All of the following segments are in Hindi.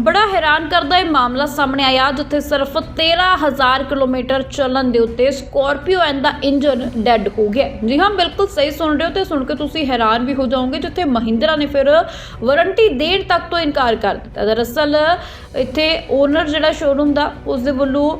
ਬੜਾ ਹੈਰਾਨ ਕਰਦਾ ਇਹ ਮਾਮਲਾ ਸਾਹਮਣੇ ਆਇਆ, ਜਿੱਥੇ ਸਿਰਫ 13000 ਕਿਲੋਮੀਟਰ ਚੱਲਣ ਦੇ ਉੱਤੇ ਸਕੋਰਪੀਓ ਐਨ ਦਾ ਇੰਜਨ ਡੈੱਡ ਹੋ ਗਿਆ। ਜੀ ਹਾਂ, ਬਿਲਕੁਲ ਸਹੀ ਸੁਣ ਰਹੇ ਹੋ ਤੇ ਸੁਣ ਕੇ ਤੁਸੀਂ ਹੈਰਾਨ ਵੀ ਹੋ ਜਾਓਗੇ, ਜਿੱਥੇ ਮਹਿੰਦਰਾ ਨੇ ਫਿਰ ਵਾਰੰਟੀ ਦੇਣ ਤੱਕ ਤੋਂ ਇਨਕਾਰ ਕਰ ਦਿੱਤਾ। ਦਰਅਸਲ, ਇੱਥੇ ਓਨਰ ਜਿਹੜਾ ਸ਼ੋਰੂਮ ਦਾ ਉਸ ਦੇ ਵੱਲੋਂ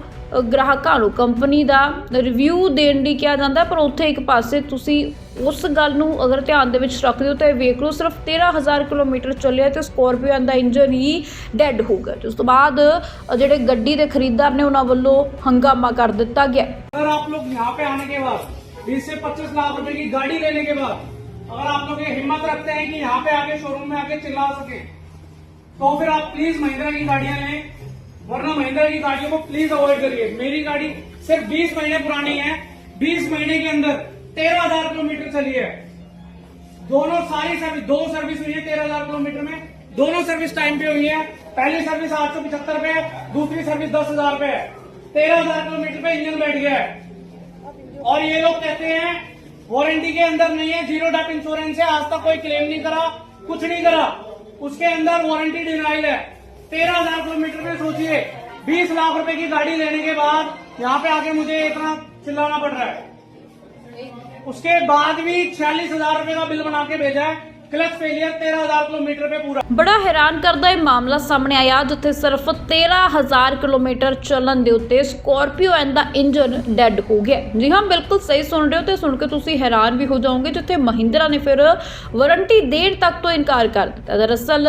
ਗ੍ਰਾਹਕਾਂ ਨੂੰ ਕੰਪਨੀ ਦਾ ਰਿਵਿਊ ਦੇਣ ਲਈ ਕਿਹਾ ਜਾਂਦਾ ਹੈ, ਪਰ ਉੱਥੇ ਇੱਕ ਪਾਸੇ ਤੁਸੀਂ ਉਸ ਗੱਲ ਨੂੰ ਅਗਰ ਧਿਆਨ ਦੇ ਵਿੱਚ ਰੱਖਦੇ ਹੋ ਤਾਂ ਇਹ ਵੇਖ ਲਓ ਸਿਰਫ 13000 ਕਿਲੋਮੀਟਰ ਚੱਲਿਆ ਤੇ ਸਕੋਰਪੀਓ ਦਾ ਇੰਜਨ ਹੀ ਡੈੱਡ ਹੋ ਗਿਆ ਤੇ ਉਸ ਤੋਂ ਬਾਅਦ ਅ, ਜਿਹੜੇ ਗੱਡੀ ਦੇ ਖਰੀਦਦਾਰ ਨੇ ਉਹਨਾਂ ਵੱਲੋਂ ਹੰਗਾਮਾ ਕਰ ਦਿੱਤਾ ਗਿਆ अगर आप लोग यहाँ पे आने के बाद बीस से पच्चीस लाख रुपए की गाड़ी लेने के बाद अगर आप लोग ये हिम्मत रखते हैं कि यहाँ पे आके शोरूम में आके चिल्ला सके तो फिर आप प्लीज महिंद्रा की गाड़ियां लें वरना महिंद्रा की गाड़ियों को प्लीज़ अवॉइड करिए। मेरी गाड़ी सिर्फ़ 20 महीने पुरानी है। 20 महीने के अंदर तेरह हज़ार किलोमीटर चली है। दोनों सारी सर्विस, दो सर्विस हुई है तेरह हज़ार किलोमीटर में। दोनों सर्विस टाइम पे हुई है। पहली सर्विस आठ सौ पिछहत्तर पे है, दूसरी सर्विस दस हज़ार पे है। तेरह हज़ार किलोमीटर पे इंजन बैठ गया है। और ये लोग कहते हैं वारंटी के अंदर नहीं है ज़ीरो डॉट इंश्योरेंस है। आज तक कोई क्लेम नहीं करा, कुछ नहीं करा। उसके अंदर वारंटी डिनाइल है। तेरह हज़ार किलोमीटर पे, सोचिए, बीस लाख रुपए की गाड़ी लेने के बाद यहाँ पे आके मुझे इतना चिल्लाना पड़ रहा है। उसके बाद भी छियालीस हज़ार रुपए का बिल बना के भेजा है। क्लच फेलियर तेरह हजार किलोमीटर पे पूरा ਬੜਾ ਹੈਰਾਨ ਕਰਦਾ ਇਹ ਮਾਮਲਾ ਸਾਹਮਣੇ ਆਇਆ ਜਿੱਥੇ ਸਿਰਫ 13000 ਕਿਲੋਮੀਟਰ ਚੱਲਣ ਦੇ ਉੱਤੇ ਸਕੋਰਪੀਓ ਐਨ ਦਾ ਇੰਜਨ ਡੈੱਡ ਹੋ ਗਿਆ ਜੀ ਹਾਂ ਬਿਲਕੁਲ ਸਹੀ ਸੁਣ ਰਹੇ ਹੋ ਤੇ ਸੁਣ ਕੇ ਤੁਸੀਂ ਹੈਰਾਨ ਵੀ ਹੋ ਜਾਓਗੇ ਜਿੱਥੇ ਮਹਿੰਦਰਾ ਨੇ ਫਿਰ ਵਾਰੰਟੀ ਦੇਣ ਤੱਕ ਤੋਂ ਇਨਕਾਰ ਕਰ ਦਿੱਤਾ ਦਰਅਸਲ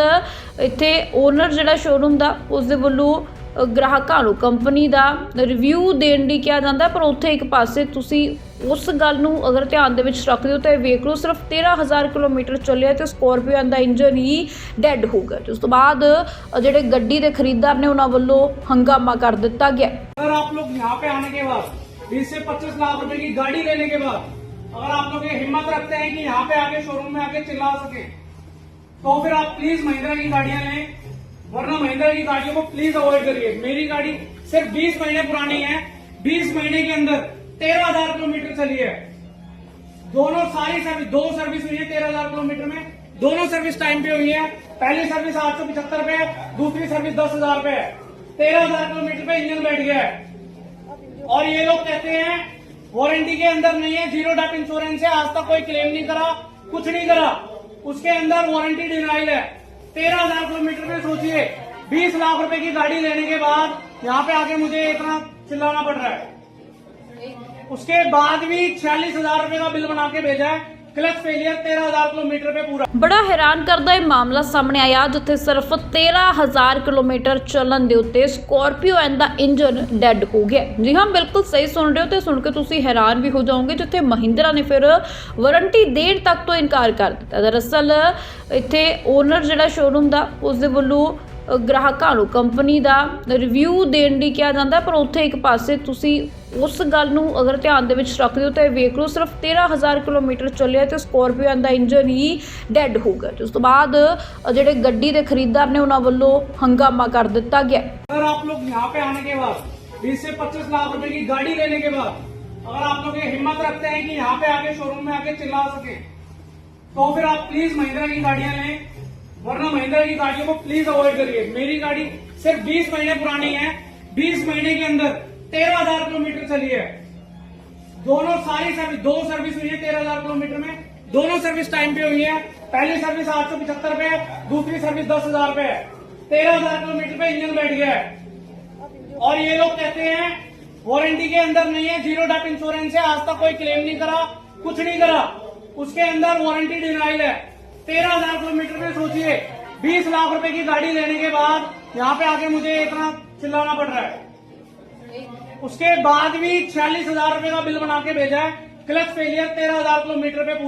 ਇੱਥੇ ਓਨਰ ਜਿਹੜਾ ਸ਼ੋਰੂਮ ਦਾ ਉਸ ਦੇ ਵੱਲੋਂ ਅ, ਗ੍ਰਾਹਕਾਂ ਨੂੰ ਕੰਪਨੀ ਦਾ ਰਿਵਿਊ ਦੇਣ ਲਈ ਕਿਹਾ ਜਾਂਦਾ ਹੈ, ਪਰ ਉੱਥੇ ਇੱਕ ਪਾਸੇ ਤੁਸੀਂ ਉਸ ਗੱਲ ਨੂੰ ਅਗਰ ਧਿਆਨ ਦੇ ਵਿੱਚ ਰੱਖਦੇ ਹੋ ਤਾਂ ਇਹ ਵੇਖ ਲਓ ਸਿਰਫ 13000 ਕਿਲੋਮੀਟਰ ਚੱਲਿਆ ਤੇ ਸਕੋਰਪੀਓ ਦਾ ਇੰਜਨ ਹੀ ਡੈੱਡ ਹੋ ਗਿਆ ਤੇ ਉਸ ਤੋਂ ਬਾਅਦ ਅ, ਜਿਹੜੇ ਗੱਡੀ ਦੇ ਖਰੀਦਦਾਰ ਨੇ ਉਹਨਾਂ ਵੱਲੋਂ ਹੰਗਾਮਾ ਕਰ ਦਿੱਤਾ ਗਿਆ अगर आप लोग यहाँ पे आने के बाद बीस से पच्चीस लाख रुपए की गाड़ी लेने के बाद अगर आप लोग ये हिम्मत रखते हैं कि यहाँ पे आके शोरूम में आके चिल्ला सके तो फिर आप प्लीज महिंद्रा की गाड़ियां लें वरना महिंद्रा की गाड़ियों को प्लीज अवॉइड करिए मेरी गाड़ी सिर्फ 20 महीने पुरानी है 20 महीने के अंदर तेरह हज़ार किलोमीटर चली है दोनों सारी सर्विस, दो सर्विस हुई है तेरह हज़ार किलोमीटर में। दोनों सर्विस टाइम पे हुई है। पहली सर्विस आठ सौ पिछहत्तर पे है, दूसरी सर्विस दस हज़ार पे है। तेरह हज़ार किलोमीटर पे इंजन बैठ गया है। और ये लोग कहते हैं वारंटी के अंदर नहीं है ज़ीरो डॉट इंश्योरेंस है, आज तक कोई क्लेम नहीं करा, कुछ नहीं करा। उसके अंदर वारंटी डिनाइल है। तेरह हज़ार किलोमीटर पे सोचिए, बीस लाख रुपए की गाड़ी लेने के बाद यहाँ पे आके मुझे इतना चिल्लाना पड़ रहा है। उसके बाद भी छियालीस हजार रुपए का बिल बना के भेजा है क्लच फेलियर तेरह हजार किलोमीटर पे पूरा ਬੜਾ ਹੈਰਾਨ ਕਰਦਾ ਇਹ ਮਾਮਲਾ ਸਾਹਮਣੇ ਆਇਆ ਜਿੱਥੇ ਸਿਰਫ 13000 ਕਿਲੋਮੀਟਰ ਚੱਲਣ ਦੇ ਉੱਤੇ ਸਕੋਰਪੀਓ ਐਨ ਦਾ ਇੰਜਨ ਡੈੱਡ ਹੋ ਗਿਆ ਜੀ ਹਾਂ ਬਿਲਕੁਲ ਸਹੀ ਸੁਣ ਰਹੇ ਹੋ ਤੇ ਸੁਣ ਕੇ ਤੁਸੀਂ ਹੈਰਾਨ ਵੀ ਹੋ ਜਾਓਗੇ ਜਿੱਥੇ ਮਹਿੰਦਰਾ ਨੇ ਫਿਰ ਵਾਰੰਟੀ ਦੇਣ ਤੱਕ ਤੋਂ ਇਨਕਾਰ ਕਰ ਦਿੱਤਾ ਦਰਅਸਲ ਇੱਥੇ ਓਨਰ ਜਿਹੜਾ ਸ਼ੋਰੂਮ ਦਾ ਉਸ ਦੇ ਵੱਲੋਂ ਅ, ਗ੍ਰਾਹਕਾਂ ਨੂੰ ਕੰਪਨੀ ਦਾ ਰਿਵਿਊ ਦੇਣ ਲਈ ਕਿਹਾ ਜਾਂਦਾ ਹੈ, ਪਰ ਉੱਥੇ ਇੱਕ ਪਾਸੇ ਤੁਸੀਂ ਉਸ ਗੱਲ ਨੂੰ ਅਗਰ ਧਿਆਨ ਦੇ ਵਿੱਚ ਰੱਖਦੇ ਹੋ ਤਾਂ ਇਹ ਵੇਖ ਲਓ ਸਿਰਫ 13000 ਕਿਲੋਮੀਟਰ ਚੱਲਿਆ ਤੇ ਸਕੋਰਪੀਓ ਦਾ ਇੰਜਨ ਹੀ ਡੈੱਡ ਹੋ ਗਿਆ ਤੇ ਉਸ ਤੋਂ ਬਾਅਦ ਅ, ਜਿਹੜੇ ਗੱਡੀ ਦੇ ਖਰੀਦਦਾਰ ਨੇ ਉਹਨਾਂ ਵੱਲੋਂ ਹੰਗਾਮਾ ਕਰ ਦਿੱਤਾ ਗਿਆ अगर आप लोग यहाँ पे आने के बाद बीस से पच्चीस लाख रुपए की गाड़ी लेने के बाद अगर आप लोग ये हिम्मत रखते हैं कि यहाँ पे आके शोरूम में आके चिल्ला सके तो फिर आप प्लीज महिंद्रा की गाड़ियां लें वरना महिंद्रा की गाड़ियों को प्लीज़ अवॉइड करिए। मेरी गाड़ी सिर्फ़ 20 महीने पुरानी है। 20 महीने के अंदर तेरह हज़ार किलोमीटर चली है। दोनों सारी सर्विस दो सर्विस हुई है तेरह हज़ार किलोमीटर में। दोनों सर्विस टाइम पे हुई है। पहली सर्विस आठ सौ पिछहत्तर पे है। दूसरी सर्विस दस हज़ार पे है। तेरह हज़ार किलोमीटर पे इंजन बैठ गया है। और ये लोग कहते हैं वारंटी के अंदर नहीं है। ज़ीरो डॉट इंश्योरेंस है आज तक कोई क्लेम नहीं करा, कुछ नहीं करा। उसके अंदर वारंटी डिनाइल है। तेरह हज़ार किलोमीटर पे सोचिए, बीस लाख रुपए की गाड़ी लेने के बाद यहाँ पे आके मुझे इतना चिल्लाना पड़ रहा है। उसके बाद भी छियालीस हज़ार रुपये का बिल बना के भेजा है। क्लच फेलियर, तेरह हज़ार किलोमीटर पे